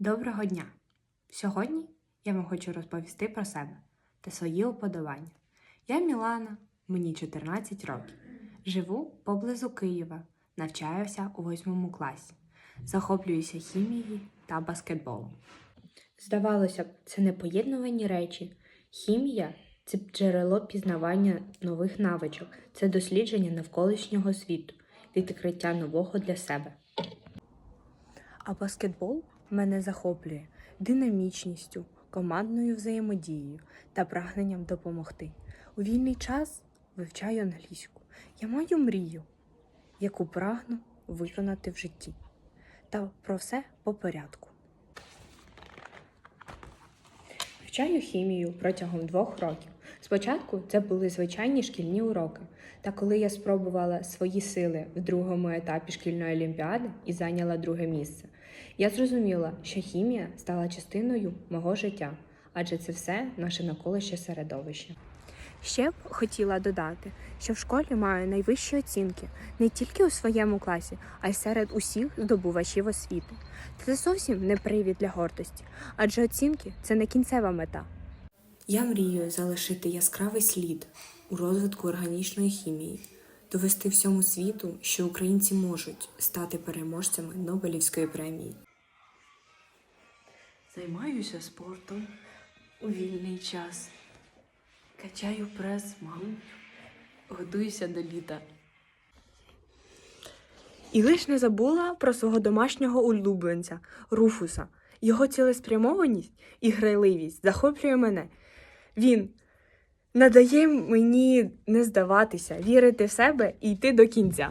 Доброго дня! Сьогодні я вам хочу розповісти про себе та свої уподобання. Я Мілана, мені 14 років. Живу поблизу Києва, навчаюся у 8 класі, захоплююся хімією та баскетболом. Здавалося б, це непоєднувані речі. Хімія це джерело пізнавання нових навичок, це дослідження навколишнього світу, відкриття нового для себе. А баскетбол мене захоплює динамічністю, командною взаємодією та прагненням допомогти. У вільний час вивчаю англійську. Я маю мрію, яку прагну виконати в житті. Та про все по порядку. Вивчаю хімію протягом двох років. Спочатку це були звичайні шкільні уроки. Та коли я спробувала свої сили в другому етапі шкільної олімпіади і зайняла друге місце, я зрозуміла, що хімія стала частиною мого життя, адже це все наше навколишнє середовище. Ще б хотіла додати, що в школі маю найвищі оцінки не тільки у своєму класі, а й серед усіх здобувачів освіти. Це зовсім не привід для гордості, адже оцінки це не кінцева мета. Я мрію залишити яскравий слід у розвитку органічної хімії, довести всьому світу, що українці можуть стати переможцями Нобелівської премії. Займаюся спортом у вільний час. Качаю прес, мам. Готуюся до літа. І лиш не забула про свого домашнього улюбленця Руфуса. Його цілеспрямованість і грайливість захоплює мене. Він надає мені не здаватися, вірити в себе і йти до кінця.